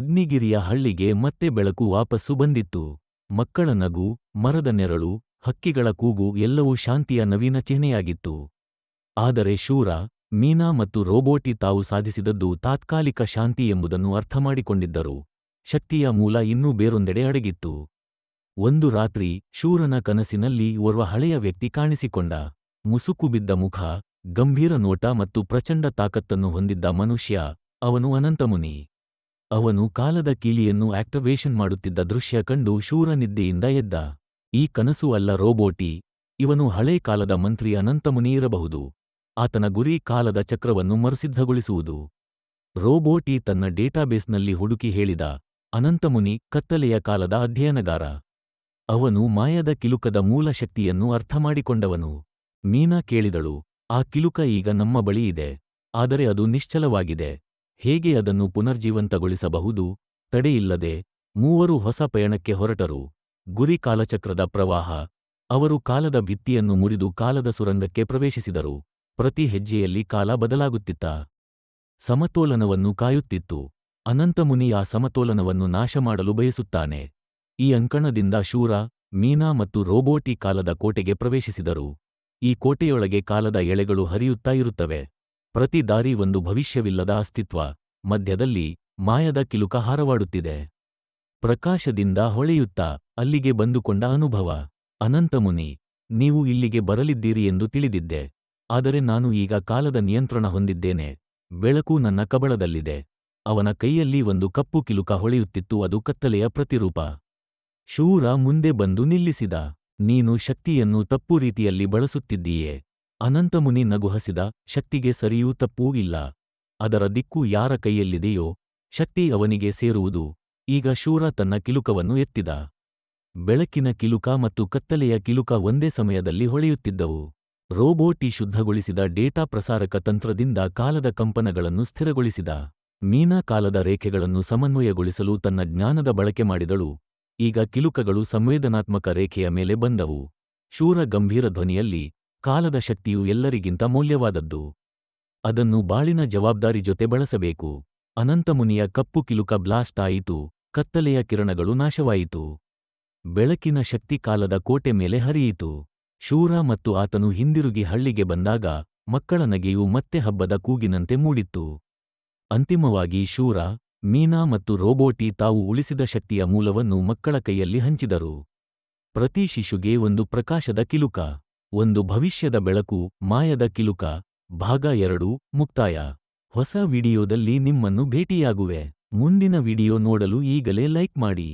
ಅಗ್ನಿಗಿರಿಯ ಹಳ್ಳಿಗೆ ಮತ್ತೆ ಬೆಳಕು ವಾಪಸ್ಸು ಬಂದಿತ್ತು. ಮಕ್ಕಳ ನಗು, ಮರದ ನೆರಳು, ಹಕ್ಕಿಗಳ ಕೂಗು ಎಲ್ಲವೂ ಶಾಂತಿಯ ನವೀನ ಚಿಹ್ನೆಯಾಗಿತ್ತು. ಆದರೆ ಶೂರ, ಮೀನಾ ಮತ್ತು ರೋಬೋಟಿ ತಾವು ಸಾಧಿಸಿದದ್ದು ತಾತ್ಕಾಲಿಕ ಶಾಂತಿ ಎಂಬುದನ್ನು ಅರ್ಥಮಾಡಿಕೊಂಡಿದ್ದರು. ಶಕ್ತಿಯ ಮೂಲ ಇನ್ನೂ ಬೇರೊಂದೆಡೆ ಅಡಗಿತ್ತು. ಒಂದು ರಾತ್ರಿ, ಶೂರನ ಕನಸಿನಲ್ಲಿ ಓರ್ವ ಹಳೆಯ ವ್ಯಕ್ತಿ ಕಾಣಿಸಿಕೊಂಡ. ಮುಸುಕು ಬಿದ್ದ ಮುಖ, ಗಂಭೀರ ನೋಟ ಮತ್ತು ಪ್ರಚಂಡ ತಾಕತ್ತನ್ನು ಹೊಂದಿದ್ದ ಮನುಷ್ಯ, ಅವನು ಅನಂತಮುನಿ. ಅವನು ಕಾಲದ ಕೀಲಿಯನ್ನು ಆಕ್ಟಿವೇಷನ್ ಮಾಡುತ್ತಿದ್ದ ದೃಶ್ಯ ಕಂಡು ಶೂರನಿದ್ದೆಯಿಂದ ಎದ್ದ. ಈ ಕನಸು ಅಲ್ಲ ರೋಬೋಟಿ. ಇವನು ಹಳೇ ಕಾಲದ ಮಂತ್ರಿ ಅನಂತಮುನಿ ಇರಬಹುದು. ಆತನ ಗುರಿ ಕಾಲದ ಚಕ್ರವನ್ನು ಮರುಸಿದ್ಧಗೊಳಿಸುವುದು. ರೋಬೋಟಿ ತನ್ನ ಡೇಟಾಬೇಸ್ನಲ್ಲಿ ಹುಡುಕಿ ಹೇಳಿದ, ಅನಂತಮುನಿ, ಕತ್ತಲೆಯ ಕಾಲದ ಅಧ್ಯಯನಗಾರ. ಅವನು ಮಾಯದ ಕಿಲುಕದ ಮೂಲ ಶಕ್ತಿಯನ್ನು ಅರ್ಥಮಾಡಿಕೊಂಡವನು ಮೀನಾ ಕೇಳಿದಳು, ಆ ಕಿಲುಕ ಈಗ ನಮ್ಮ ಬಳಿ ಇದೆ. ಆದರೆ ಅದು ನಿಶ್ಚಲವಾಗಿದೆ. ಹೇಗೆ ಅದನ್ನು ಪುನರ್ಜೀವಂತಗೊಳಿಸಬಹುದು? ತಡೆಯಿಲ್ಲದೆ ಮೂವರು ಹೊಸ ಪಯಣಕ್ಕೆ ಹೊರಟರು. ಗುರಿ ಕಾಲಚಕ್ರದ ಪ್ರವಾಹ. ಅವರು ಕಾಲದ ಭಿತ್ತಿಯನ್ನು ಮುರಿದು ಕಾಲದ ಸುರಂಗಕ್ಕೆ ಪ್ರವೇಶಿಸಿದರು. ಪ್ರತಿ ಹೆಜ್ಜೆಯಲ್ಲಿ ಕಾಲ ಬದಲಾಗುತ್ತಿತ್ತ. ಸಮತೋಲನವನ್ನು ಕಾಯುತ್ತಿತ್ತು. ಅನಂತಮುನಿ ಆ ಸಮತೋಲನವನ್ನು ನಾಶ ಮಾಡಲು ಬಯಸುತ್ತಾನೆ. ಈ ಅಂಕಣದಿಂದ ಶೂರ, ಮೀನಾ ಮತ್ತು ರೋಬೋಟಿ ಕಾಲದ ಕೋಟೆಗೆ ಪ್ರವೇಶಿಸಿದರು. ಈ ಕೋಟೆಯೊಳಗೆ ಕಾಲದ ಎಳೆಗಳು ಹರಿಯುತ್ತಾ ಇರುತ್ತವೆ. ಪ್ರತಿ ದಾರಿ ಒಂದು ಭವಿಷ್ಯವಿಲ್ಲದ ಅಸ್ತಿತ್ವ, ಮಧ್ಯದಲ್ಲಿ ಮಾಯದ ಕಿಲುಕ ಹಾರವಾಡುತ್ತಿದೆ. ಪ್ರಕಾಶದಿಂದ ಹೊಳೆಯುತ್ತಾ ಅಲ್ಲಿಗೆ ಬಂದುಕೊಂಡ ಅನುಭವ. ಅನಂತಮುನಿ ನೀವು ಇಲ್ಲಿಗೆ ಬರಲಿದ್ದೀರಿ ಎಂದು ತಿಳಿದಿದ್ದೆ. ಆದರೆ ನಾನು ಈಗ ಕಾಲದ ನಿಯಂತ್ರಣ ಹೊಂದಿದ್ದೇನೆ. ಬೆಳಕು ನನ್ನ ಕಬಳದಲ್ಲಿದೆ. ಅವನ ಕೈಯಲ್ಲಿ ಒಂದು ಕಪ್ಪು ಕಿಲುಕ ಹೊಳೆಯುತ್ತಿತ್ತು, ಅದು ಕತ್ತಲೆಯ ಪ್ರತಿರೂಪ. ಶೂರ ಮುಂದೆ ಬಂದು ನಿಲ್ಲಿಸಿದ. ನೀನು ಶಕ್ತಿಯನ್ನು ತಪ್ಪು ರೀತಿಯಲ್ಲಿ ಬಳಸುತ್ತಿದ್ದೀಯೆ. ಅನಂತಮುನಿ ನಗುಹಸಿದ, ಶಕ್ತಿಗೆ ಸರಿಯೂ ತಪ್ಪೂ ಇಲ್ಲ. ಅದರ ದಿಕ್ಕು ಯಾರ ಕೈಯಲ್ಲಿದೆಯೋ, ಶಕ್ತಿ ಅವನಿಗೆ ಸೇರುವುದು. ಈಗ ಶೂರ ತನ್ನ ಕಿಲುಕವನ್ನು ಎತ್ತಿದ. ಬೆಳಕಿನ ಕಿಲುಕ ಮತ್ತು ಕತ್ತಲೆಯ ಕಿಲುಕ ಒಂದೇ ಸಮಯದಲ್ಲಿ ಹೊಳೆಯುತ್ತಿದ್ದವು. ರೋಬೋಟಿ ಶುದ್ಧಗೊಳಿಸಿದ ಡೇಟಾ ಪ್ರಸಾರಕ ತಂತ್ರದಿಂದ ಕಾಲದ ಕಂಪನಗಳನ್ನು ಸ್ಥಿರಗೊಳಿಸಿದ. ಮೀನಾ ಕಾಲದ ರೇಖೆಗಳನ್ನು ಸಮನ್ವಯಗೊಳಿಸಲು ತನ್ನ ಜ್ಞಾನದ ಬಳಕೆ ಮಾಡಿದಳು. ಈಗ ಕಿಲುಕಗಳು ಸಂವೇದನಾತ್ಮಕ ರೇಖೆಯ ಮೇಲೆ ಬಂದವು. ಶೂರ ಗಂಭೀರ ಧ್ವನಿಯಲ್ಲಿ ಕಾಲದ ಶಕ್ತಿಯು ಎಲ್ಲರಿಗಿಂತ ಮೌಲ್ಯವಾದದ್ದು. ಅದನ್ನು ಬಾಳಿನ ಜವಾಬ್ದಾರಿ ಜೊತೆ ಬಳಸಬೇಕು. ಅನಂತಮುನಿಯ ಕಪ್ಪು ಕಿಲುಕ ಬ್ಲಾಸ್ಟ್ ಆಯಿತು, ಕತ್ತಲೆಯ ಕಿರಣಗಳು ನಾಶವಾಯಿತು. ಬೆಳಕಿನ ಶಕ್ತಿ ಕಾಲದ ಕೋಟೆ ಮೇಲೆ ಹರಿಯಿತು. ಶೂರ ಮತ್ತು ಆತನು ಹಿಂದಿರುಗಿ ಹಳ್ಳಿಗೆ ಬಂದಾಗ, ಮಕ್ಕಳ ನಗೆಯು ಮತ್ತೆ ಹಬ್ಬದ ಕೂಗಿನಂತೆ ಮೂಡಿತ್ತು. ಅಂತಿಮವಾಗಿ ಶೂರ, ಮೀನಾ ಮತ್ತು ರೋಬೋಟಿ ತಾವು ಉಳಿಸಿದ ಶಕ್ತಿಯ ಮೂಲವನ್ನು ಮಕ್ಕಳ ಕೈಯಲ್ಲಿ ಹಂಚಿದರು. ಪ್ರತಿ ಶಿಶುಗೆ ಒಂದು ಪ್ರಕಾಶದ ಕಿಲುಕ. ಒಂದು ಭವಿಷ್ಯದ ಬೆಳಕು ಮಾಯದ ಕಿಲುಕ, ಭಾಗ ಎರಡು, ಮುಕ್ತಾಯ. ಹೊಸ ವಿಡಿಯೋದಲ್ಲಿ ನಿಮ್ಮನ್ನು ಭೇಟಿಯಾಗುವೆ. ಮುಂದಿನ ವಿಡಿಯೋ ನೋಡಲು ಈಗಲೇ ಲೈಕ್ ಮಾಡಿ.